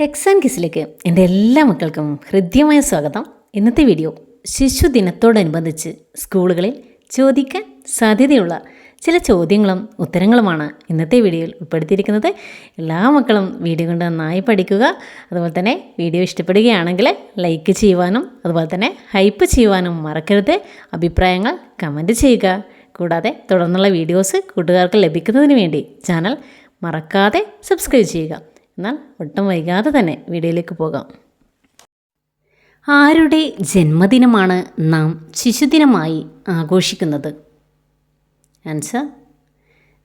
ടെക്സാൻ കിസിലേക്ക് എന്റെ എല്ലാ മക്കൾക്കും ഹൃദ്യമായ സ്വാഗതം. ഇന്നത്തെ വീഡിയോ ശിശുദിനത്തോടനുബന്ധിച്ച് സ്കൂളുകളിൽ ചോദിക്കാൻ സാധ്യതയുള്ള ചില ചോദ്യങ്ങളും ഉത്തരങ്ങളുമാണ് ഇന്നത്തെ വീഡിയോയിൽ ഉൾപ്പെടുത്തിയിരിക്കുന്നത്. എല്ലാ മക്കളും വീഡിയോ കൊണ്ട് നന്നായി പഠിക്കുക. അതുപോലെ തന്നെ വീഡിയോ ഇഷ്ടപ്പെടുകയാണെങ്കിൽ ലൈക്ക് ചെയ്യുവാനും അതുപോലെ തന്നെ ഹൈപ്പ് ചെയ്യുവാനും മറക്കരുത്. അഭിപ്രായങ്ങൾ കമന്റ് ചെയ്യുക. കൂടാതെ തുടർന്നുള്ള വീഡിയോസ് കൂട്ടുകാർക്ക് ലഭിക്കുന്നതിന് വേണ്ടി ചാനൽ മറക്കാതെ സബ്സ്ക്രൈബ് ചെയ്യുക. എന്നാൽ ഒട്ടും വൈകാതെ തന്നെ വീഡിയോയിലേക്ക് പോകാം. ആരുടെ ജന്മദിനമാണ് നാം ശിശുദിനമായി ആഘോഷിക്കുന്നത്? ആൻസർ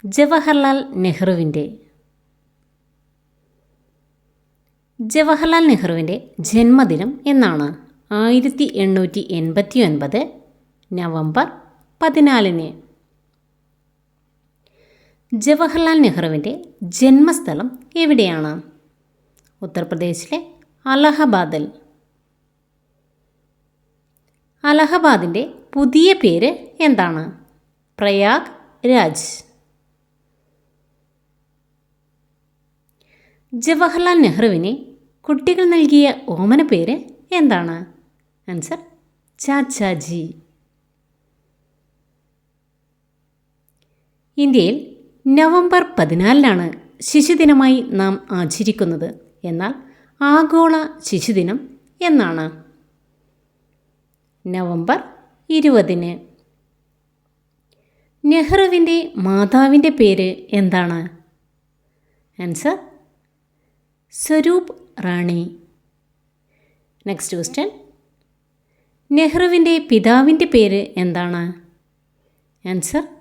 ജവഹർലാൽ നെഹ്റുവിന്റെ. ജവഹർലാൽ നെഹ്റുവിന്റെ ജന്മദിനം എന്നാണ് ആയിരത്തി എണ്ണൂറ്റി എൺപത്തി ഒൻപത് നവംബർ പതിനാലിന് ജവഹർലാൽ നെഹ്റുവിന്റെ ജന്മസ്ഥലം എവിടെയാണ്? ഉത്തർപ്രദേശിലെ അലഹബാദിൽ. അലഹബാദിന്റെ പുതിയ പേര് എന്താണ്? പ്രയാഗ് രാജ്. ജവഹർലാൽ നെഹ്റുവിന് കുട്ടികൾ നൽകിയ ഓമന പേര് എന്താണ്? ആൻസർ ചാച്ചാജി. ഇന്ത്യയിൽ നവംബർ പതിനാലിനാണ് ശിശുദിനമായി നാം ആചരിക്കുന്നത്. എന്നാൽ ആഗോള ശിശുദിനം എന്നാണ്. നവംബർ ഇരുപതിന്. നെഹ്റുവിന്റെ മാതാവിന്റെ പേര് എന്താണ്? Answer Swaroop Rani. Next question. നെഹ്റുവിന്റെ പിതാവിന്റെ പേര് എന്താണ്? ആൻസർ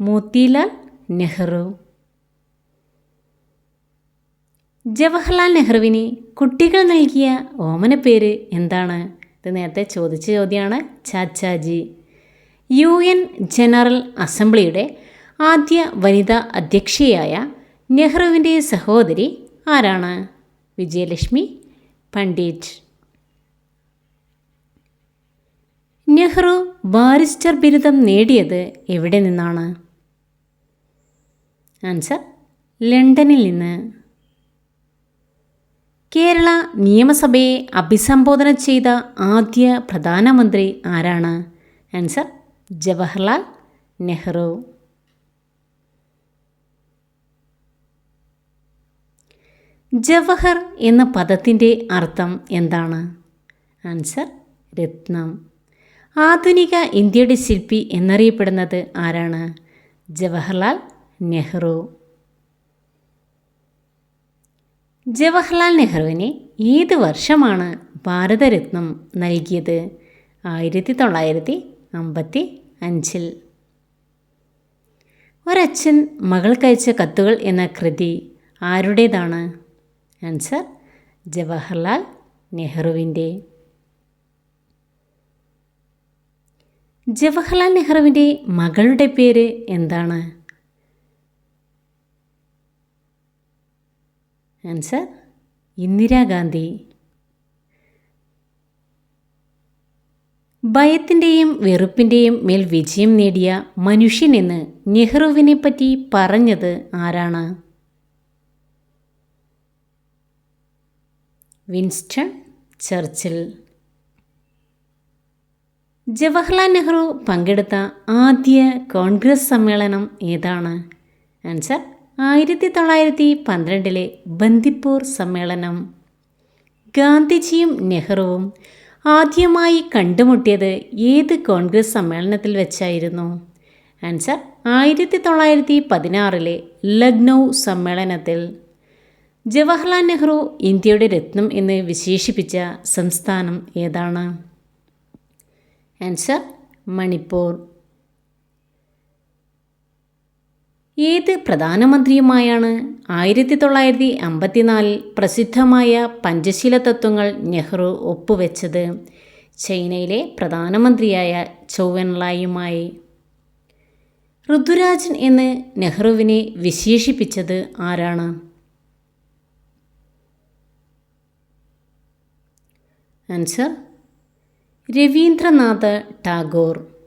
മോത്തിലാൽ നെഹ്റു. ജവഹർലാൽ നെഹ്റുവിന് കുട്ടികൾ നൽകിയ ഓമന പേര് എന്താണ്? ഇത് നേരത്തെ ചോദിച്ച ചോദ്യമാണ് ചാച്ചാജി. യു എൻ ജനറൽ അസംബ്ലിയുടെ ആദ്യ വനിതാ അധ്യക്ഷയായ നെഹ്റുവിന്റെ സഹോദരി ആരാണ്? വിജയലക്ഷ്മി പണ്ഡിറ്റ്. നെഹ്റു ബാരിസ്റ്റർ ബിരുദം നേടിയത് എവിടെ നിന്നാണ്? ആൻസർ ലണ്ടനിൽ നിന്ന്. കേരള നിയമസഭയെ അഭിസംബോധന ചെയ്ത ആദ്യ പ്രധാനമന്ത്രി ആരാണ്? ആൻസർ ജവഹർലാൽ നെഹ്റു. ജവഹർ എന്ന പദത്തിന്റെ അർത്ഥം എന്താണ്? ആൻസർ രത്നം. ആധുനിക ഇന്ത്യയുടെ ശില്പി എന്നറിയപ്പെടുന്നത് ആരാണ്? ജവഹർലാൽ നെഹ്റു. ജവഹർലാൽ നെഹ്റുവിന് ഏത് വർഷമാണ് ഭാരതരത്നം നൽകിയത്? ആയിരത്തി തൊള്ളായിരത്തി അമ്പത്തി അഞ്ചിൽ ഒരച്ഛൻ മകൾക്കയച്ച കത്തുകൾ എന്ന കൃതി ആരുടേതാണ്? ആൻസർ ജവഹർലാൽ നെഹ്റുവിന്റെ. ജവഹർലാൽ നെഹ്റുവിന്റെ മകളുടെ പേര് എന്താണ്? ആൻസർ ഇന്ദിരാഗാന്ധി. ഭയത്തിന്റെയും വെറുപ്പിന്റെയും മേൽ വിജയം നേടിയ മനുഷ്യനെന്ന് നെഹ്റുവിനെ പറ്റി പറഞ്ഞത് ആരാണ്? Winston Churchill. ജവഹർലാൽ നെഹ്റു പങ്കെടുത്ത ആദ്യ കോൺഗ്രസ് സമ്മേളനം ഏതാണ്? ആൻസർ ആയിരത്തി തൊള്ളായിരത്തി പന്ത്രണ്ടിലെ ബന്ദിപ്പൂർ സമ്മേളനം. ഗാന്ധിജിയും നെഹ്റുവും ആദ്യമായി കണ്ടുമുട്ടിയത് ഏത് കോൺഗ്രസ് സമ്മേളനത്തിൽ വെച്ചായിരുന്നു? ആൻസർ ആയിരത്തി തൊള്ളായിരത്തി പതിനാറിലെ ലക്നൗ സമ്മേളനത്തിൽ. ജവഹർലാൽ നെഹ്റു ഇന്ത്യയുടെ രത്നം എന്ന് വിശേഷിപ്പിച്ച സംസ്ഥാനം ഏതാണ്? ആൻസർ മണിപ്പൂർ. ഏത് പ്രധാനമന്ത്രിയുമായാണ് ആയിരത്തി തൊള്ളായിരത്തി അമ്പത്തിനാലിൽ പ്രസിദ്ധമായ പഞ്ചശീല തത്വങ്ങൾ നെഹ്റു ഒപ്പുവെച്ചത്? ചൈനയിലെ പ്രധാനമന്ത്രിയായ ചൊവ്വൻലായുമായി ഋതുരാജൻ എന്ന് നെഹ്റുവിനെ വിശേഷിപ്പിച്ചത് ആരാണ്? ആൻസർ രവീന്ദ്രനാഥ് ടാഗോർ.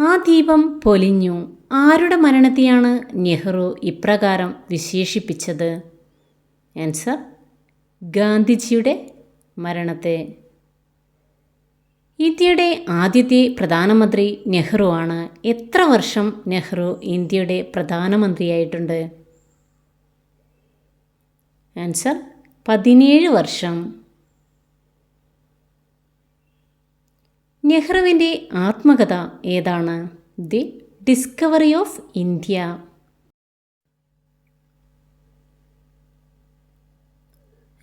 ആ ദീപം പൊലിഞ്ഞു. ആരുടെ മരണത്തെയാണ് നെഹ്റു ഇപ്രകാരം വിശേഷിപ്പിച്ചത്? ആൻസർ ഗാന്ധിജിയുടെ മരണത്തെ. ഇന്ത്യയുടെ ആദ്യത്തെ പ്രധാനമന്ത്രി നെഹ്റു ആണ്. എത്ര വർഷം നെഹ്റു ഇന്ത്യയുടെ പ്രധാനമന്ത്രിയായിട്ടുണ്ട്? ആൻസർ പതിനേഴ് വർഷം. നെഹ്റുവിന്റെ ആത്മകഥ ഏതാണ്? The discovery of India.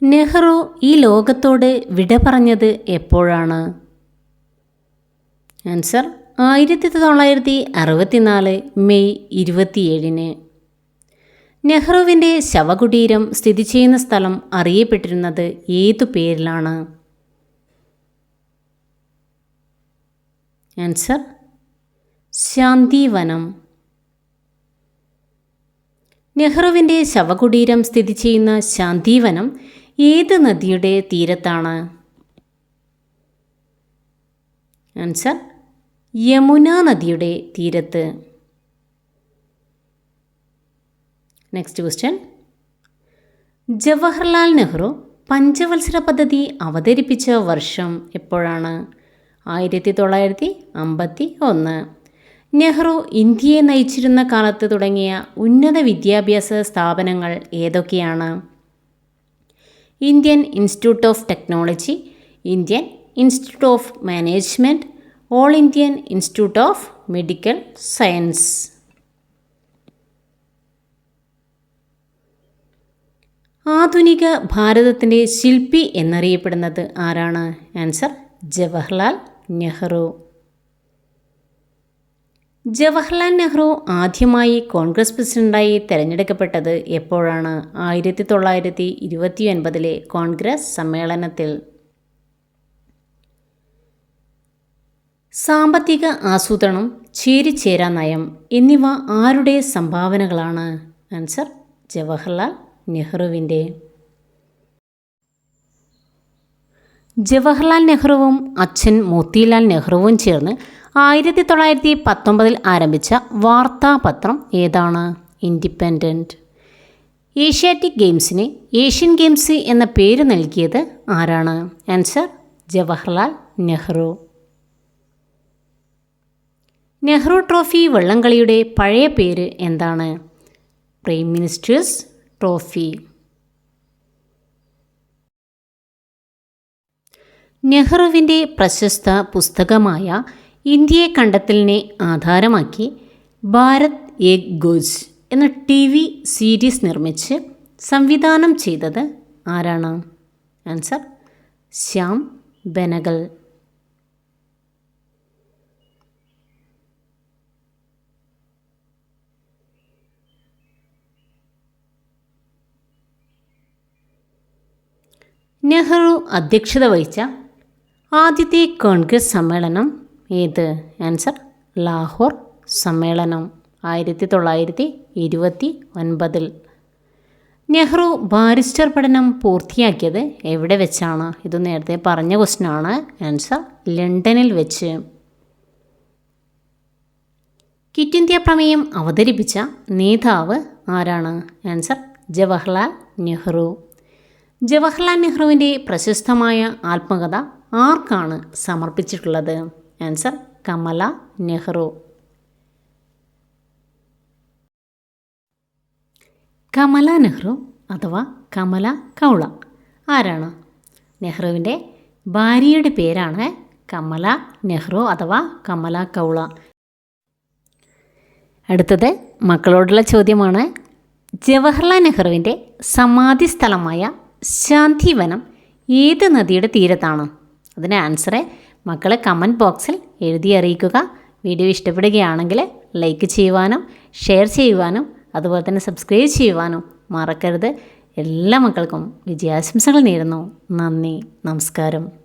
Nehru ഈ ലോകത്തോട് വിട പറഞ്ഞത് എപ്പോഴാണ്? ആൻസർ ആയിരത്തി തൊള്ളായിരത്തി അറുപത്തിനാല് മെയ് ഇരുപത്തിയേഴിന്. നെഹ്റുവിന്റെ ശവകുടീരം സ്ഥിതി ചെയ്യുന്ന സ്ഥലം അറിയപ്പെട്ടിരുന്നത് ഏതു പേരിലാണ്? ആൻസർ ശാന്തിവനം. നെഹ്റുവിന്റെ ശവകുടീരം സ്ഥിതി ചെയ്യുന്ന ശാന്തിവനം ഏത് നദിയുടെ തീരത്താണ്? ആൻസർ യമുന നദിയുടെ തീരത്ത്. നെക്സ്റ്റ് ക്വസ്റ്റ്യൻ ജവഹർലാൽ നെഹ്റു പഞ്ചവത്സര പദ്ധതി അവതരിപ്പിച്ച വർഷം എപ്പോഴാണ്? ആയിരത്തി തൊള്ളായിരത്തി അമ്പത്തി ഒന്ന് നെഹ്റു ഇന്ത്യയെ നയിച്ചിരുന്ന കാലത്ത് തുടങ്ങിയ ഉന്നത വിദ്യാഭ്യാസ സ്ഥാപനങ്ങൾ ഏതൊക്കെയാണ്? Indian institute of technology Indian institute of management all Indian institute of medical science. ആധുനിക ഭാരതത്തിന്റെ ശില്പി എന്നറിയപ്പെടുന്നത് ആരാണ്? ആൻസർ ജവഹർലാൽ നെഹ്റു. ജവഹർലാൽ നെഹ്റു ആദ്യമായി കോൺഗ്രസ് പ്രസിഡന്റായി തിരഞ്ഞെടുക്കപ്പെട്ടത് എപ്പോഴാണ്? ആയിരത്തി തൊള്ളായിരത്തി ഇരുപത്തി ഒൻപതിലെ കോൺഗ്രസ് സമ്മേളനത്തിൽ. സാമ്പത്തിക ആസൂത്രണം ചേരിചേരാ നയം എന്നിവ ആരുടെ സംഭാവനകളാണ്? ആൻസർ ജവഹർലാൽ നെഹ്റുവിന്റെ. ജവഹർലാൽ നെഹ്റുവും അച്ഛൻ മോത്തിലാൽ നെഹ്റുവും ചേർന്ന് ആയിരത്തി തൊള്ളായിരത്തി പത്തൊമ്പതിൽ ആരംഭിച്ച വാർത്താപത്രം ഏതാണ്? ഇൻഡിപെൻഡന്റ് ഏഷ്യാറ്റിക് ഗെയിംസിന് ഏഷ്യൻ ഗെയിംസ് എന്ന പേര് നൽകിയത് ആരാണ്? ആൻസർ ജവഹർലാൽ നെഹ്റു. നെഹ്റു ട്രോഫി വള്ളംകളിയുടെ പഴയ പേര് എന്താണ്? പ്രൈം മിനിസ്റ്റേഴ്സ് ട്രോഫി നെഹ്റുവിന്റെ പ്രശസ്ത പുസ്തകമായ ഇന്ത്യയെ കണ്ടെത്തലിനെ ആധാരമാക്കി ഭാരത് ഏക് ഗോജ് എന്ന ടി വി സീരീസ് നിർമ്മിച്ച് സംവിധാനം ചെയ്തത് ആരാണ്? ആൻസർ ശ്യാം ബെനഗൽ. നെഹ്റു അധ്യക്ഷത വഹിച്ച ആദ്യത്തെ കോൺഗ്രസ് സമ്മേളനം ഏത്? ആൻസർ ലാഹോർ സമ്മേളനം ആയിരത്തി തൊള്ളായിരത്തി ഇരുപത്തി ഒൻപതിൽ. നെഹ്റു ബാരിസ്റ്റർ പഠനം പൂർത്തിയാക്കിയത് എവിടെ വെച്ചാണ്? ഇത് നേരത്തെ പറഞ്ഞ ക്വസ്റ്റനാണ് ആൻസർ ലണ്ടനിൽ വെച്ച്. കിറ്റ് ഇന്ത്യ പ്രമേയം അവതരിപ്പിച്ച നേതാവ് ആരാണ്? ആൻസർ ജവഹർലാൽ നെഹ്റു. ജവഹർലാൽ നെഹ്റുവിന്റെ പ്രശസ്തമായ ആത്മകഥ ആർക്കാണ് സമർപ്പിച്ചിട്ടുള്ളത്? ആൻസർ കമല നെഹ്റു. കമല നെഹ്റു അഥവാ കമല കൗള. ആരാണ്? നെഹ്റുവിന്റെ ഭാര്യയുടെ പേരാണ് കമല നെഹ്റു അഥവാ കമല കൗള. അടുത്തത് മക്കളോടുള്ള ചോദ്യമാണ്. ജവഹർലാൽ നെഹ്റുവിന്റെ സമാധി സ്ഥലമായ ശാന്തിവനം ഏത് നദിയുടെ തീരത്താണ്? അതിന് ആൻസറെ മക്കൾ കമന്റ് ബോക്സിൽ എഴുതി അറിയിക്കുക. വീഡിയോ ഇഷ്ടപ്പെടുകയാണെങ്കിൽ ലൈക്ക് ചെയ്യുവാനും ഷെയർ ചെയ്യുവാനും അതുപോലെ തന്നെ സബ്സ്ക്രൈബ് ചെയ്യുവാനും മറക്കരുത്. എല്ലാ മക്കൾക്കും വിജയാശംസകൾ നേരുന്നു. നന്ദി നമസ്കാരം.